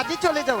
আজই চলে যাব।